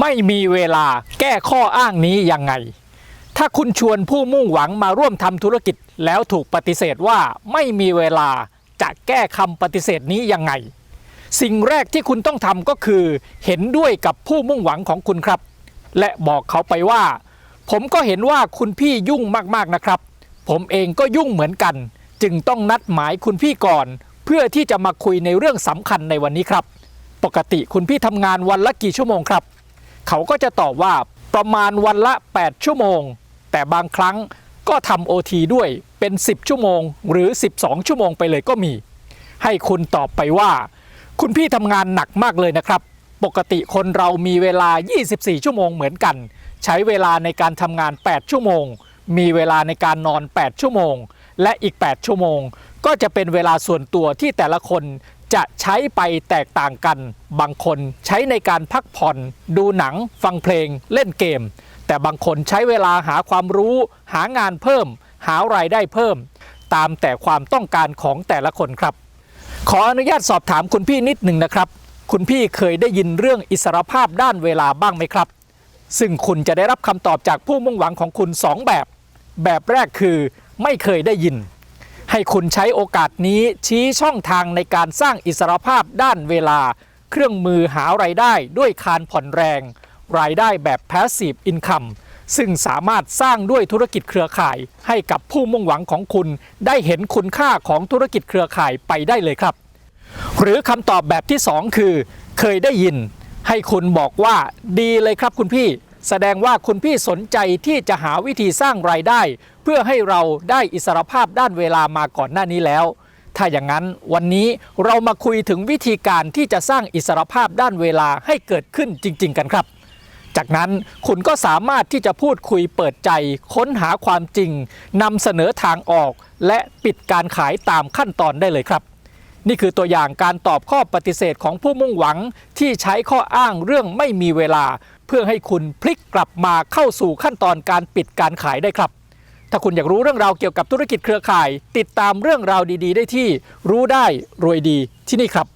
ไม่มีเวลาแก้ข้ออ้างนี้ยังไง ถ้าคุณชวนผู้มุ่งหวังมาร่วมทำธุรกิจแล้วถูกปฏิเสธว่าไม่มีเวลาจะแก้คำปฏิเสธนี้ยังไง สิ่งแรกที่คุณต้องทำก็คือ เห็นด้วยกับผู้มุ่งหวังของคุณครับ และบอกเขาไปว่า ผมก็เห็นว่าคุณพี่ยุ่งมากๆนะครับ ผมเองก็ยุ่งเหมือนกัน จึงต้องนัดหมายคุณพี่ก่อน เพื่อที่จะมาคุยในเรื่องสำคัญในวันนี้ครับ ปกติคุณพี่ทำงานวันละกี่ชั่วโมงครับ เขาก็จะตอบว่าประมาณวันละ 8 ชั่วโมง แต่บางครั้งก็ทำโอทีด้วยเป็น 10 ชั่วโมง หรือ 12 ชั่วโมงไปเลยก็มี ให้คุณตอบไปว่า คุณพี่ทำงานหนักมากเลยนะครับ ปกติคนเรามีเวลา 24 ชั่วโมงเหมือนกัน ใช้เวลาในการทำงาน 8 ชั่วโมง มีเวลาในการนอน 8 ชั่วโมง และอีก 8 ชั่วโมง ก็จะเป็นเวลาส่วนตัวที่แต่ละคน จะใช้ไปแตกต่างกัน บางคนใช้ในการพักผ่อน ดูหนัง ฟังเพลง เล่นเกม แต่บางคนใช้เวลาหาความรู้ หางานเพิ่ม หารายได้เพิ่ม ตามแต่ความต้องการของแต่ละคนครับ ขออนุญาตสอบถามคุณพี่นิดหนึ่งนะครับ คุณพี่เคยได้ยินเรื่องอิสรภาพด้านเวลาบ้างไหมครับ ซึ่งคุณจะได้รับคำตอบจากผู้มุ่งหวังของคุณ 2 แบบ แบบแรกคือไม่เคยได้ยิน ให้คุณใช้โอกาสนี้ชี้ช่องทางในการสร้างอิสรภาพด้านเวลา เครื่องมือหารายได้ด้วยคานผ่อนแรง รายได้แบบ passive income ซึ่งสามารถสร้างด้วยธุรกิจเครือข่าย ให้กับผู้มุ่งหวังของคุณได้เห็นคุณค่าของธุรกิจเครือข่ายไปได้เลยครับ หรือคำตอบแบบที่ 2 คือ เคยได้ยิน ให้คุณบอกว่าดีเลยครับคุณพี่ แสดงว่าคุณพี่สนใจที่จะหาวิธีสร้างรายได้ เพื่อให้เราได้อิสรภาพด้านเวลามาก่อนหน้านี้แล้ว ถ้าอย่างนั้นวันนี้เรามาคุยถึงวิธีการที่จะสร้างอิสรภาพด้านเวลาให้เกิดขึ้นจริง ๆ กันครับ จากนั้นคุณก็สามารถที่จะพูดคุยเปิดใจ ค้นหาความจริงนำเสนอทางออก และปิดการขายตามขั้นตอนได้เลยครับนี่คือตัวอย่างการตอบข้อปฏิเสธของผู้มุ่งหวังที่ใช้ข้ออ้างเรื่องไม่มีเวลา เพื่อให้คุณพลิกกลับมาเข้าสู่ขั้นตอนการปิดการขายได้ครับ ถ้าคุณอยากรู้เรื่องราวเกี่ยวกับธุรกิจเครือข่าย ติดตามเรื่องราวดี ๆ ได้ที่รู้ได้รวยดีที่นี่ครับ